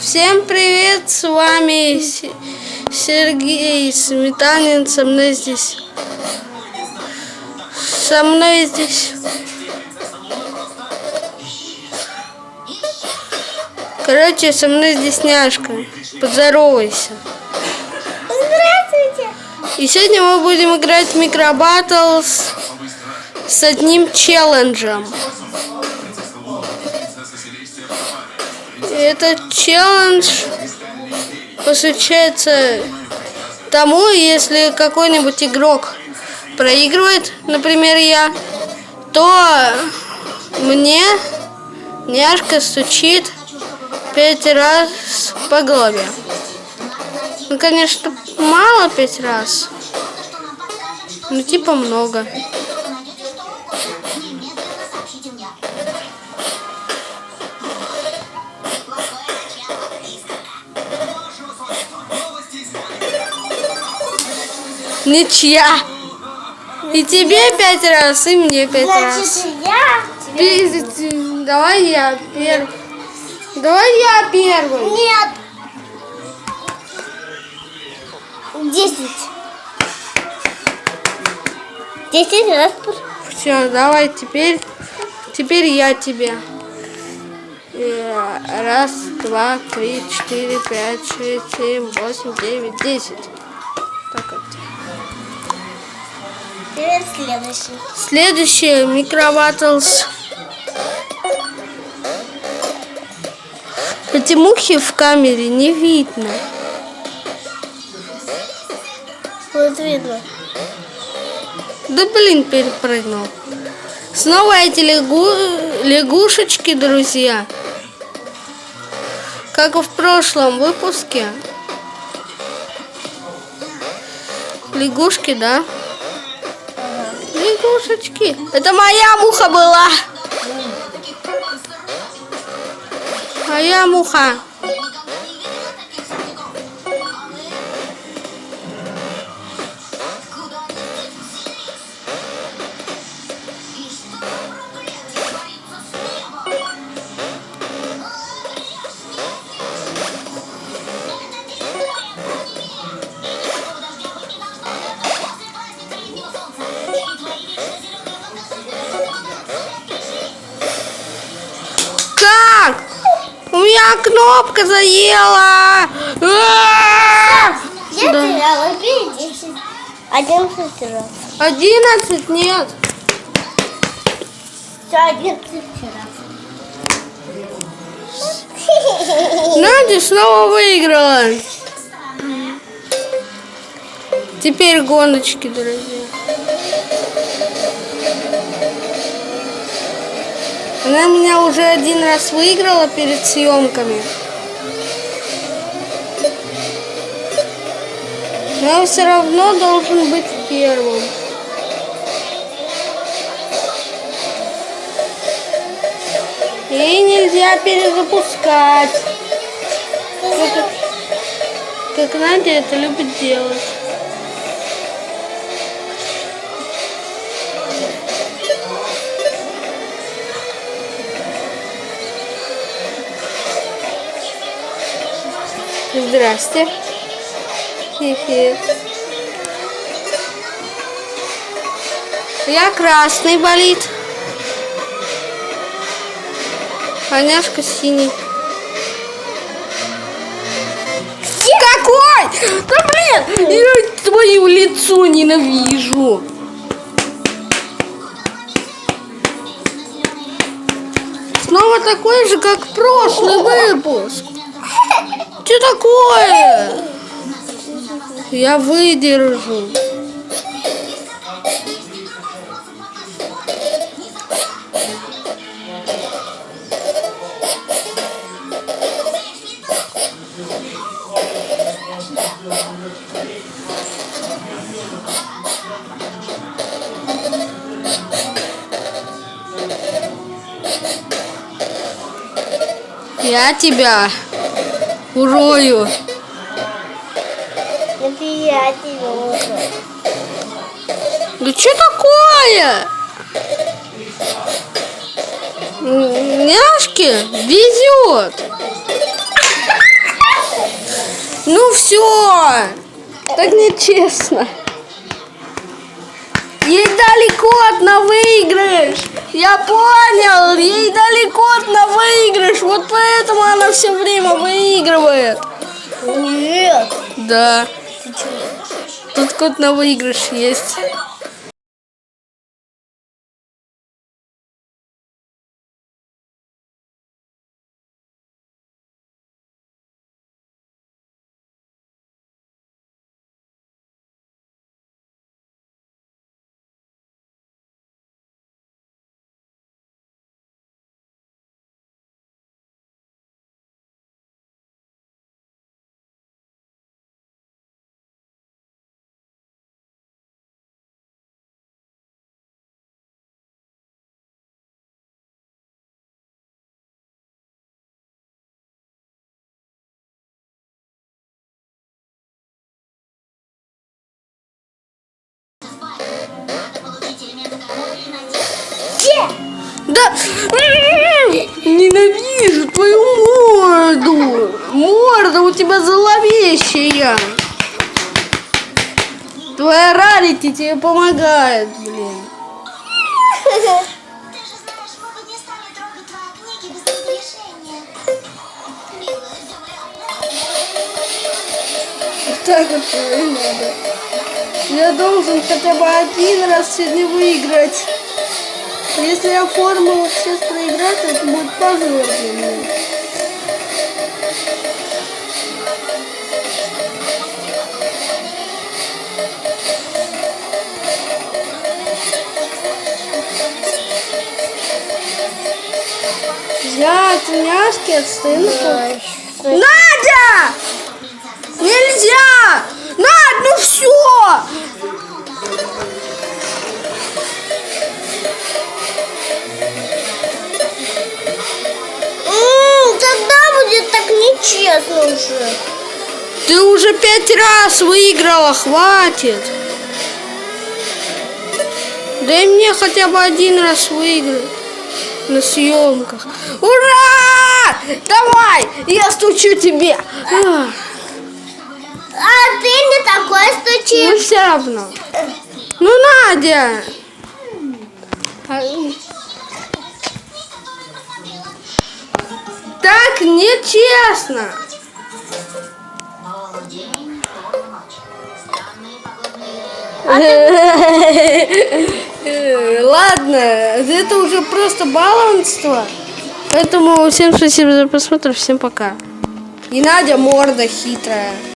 Всем привет, с вами С- Сергей Сметанин, со мной здесь, со мной здесь, короче, со мной здесь няшка, поздоровайся. Здравствуйте. И сегодня мы будем играть в микробаттлс с одним челленджем. Этот челлендж посвящается тому, если какой-нибудь игрок проигрывает, например, я, то мне няшка стучит пять раз по голове. Ну, конечно, мало пять раз. Ну, типа много. Ничья. И тебе пять раз, и мне пять раз. Значит, я тебе... Пиздец, Давай я первый. Давай я первый. Нет. Десять. Десять раз. Все, давай теперь. Теперь я тебе. Э, Раз, два, три, четыре, пять, шесть, семь, восемь, девять, десять. Теперь следующий. Следующее микробаттлс. Потемухи в камере не видно. Вот видно. Да блин, перепрыгнул. Снова эти лягу- лягушечки, друзья. Как и в прошлом выпуске. Лягушки, да? Лягушечки. Это моя муха была. Моя муха. Меня кнопка заела. А! Я теряла опять десять. Одиннадцать раз. Одиннадцать нет. Все, одиннадцать раз. Надя снова выиграла. Теперь гоночки, друзья. Она меня уже один раз выиграла перед съемками. Но я все равно должен быть первым. И нельзя перезапускать. Как, как Надя это любит делать. Здрасте. Хе-хе. Я красный болит. Аняшка синий. Какой? Да блин! Я твое лицо ненавижу. Снова такой же, как прошлый выпуск. Такое? Я выдержу. Я тебя урою. Это я тебя уже. Да что такое? Няшке везет. Ну все! Так нечестно. Ей дали код на выигрыш. Я понял, ей дали код на выигрыш. Вот поэтому она все время выигрывает. Нет. Да. Тут код на выигрыш есть. Да! Ненавижу твою морду! Морда у тебя зловещая! Твоя рарити тебе помогает, блин. Так вот надо. Я должен хотя бы один раз сегодня выиграть. Если я формулу сейчас проиграть, это будет позор для меня. Няшки от стынку. Надя! Уже. Ты уже пять раз выиграла, хватит. Дай мне хотя бы один раз выиграть на съемках. Ура! Давай, я стучу тебе. Ах, А ты не такой Ну стучишь. все равно. Ну, Надя. А, Так нечестно. Ладно, это уже просто баланство. Поэтому всем спасибо за просмотр, всем пока. И Надя морда хитрая.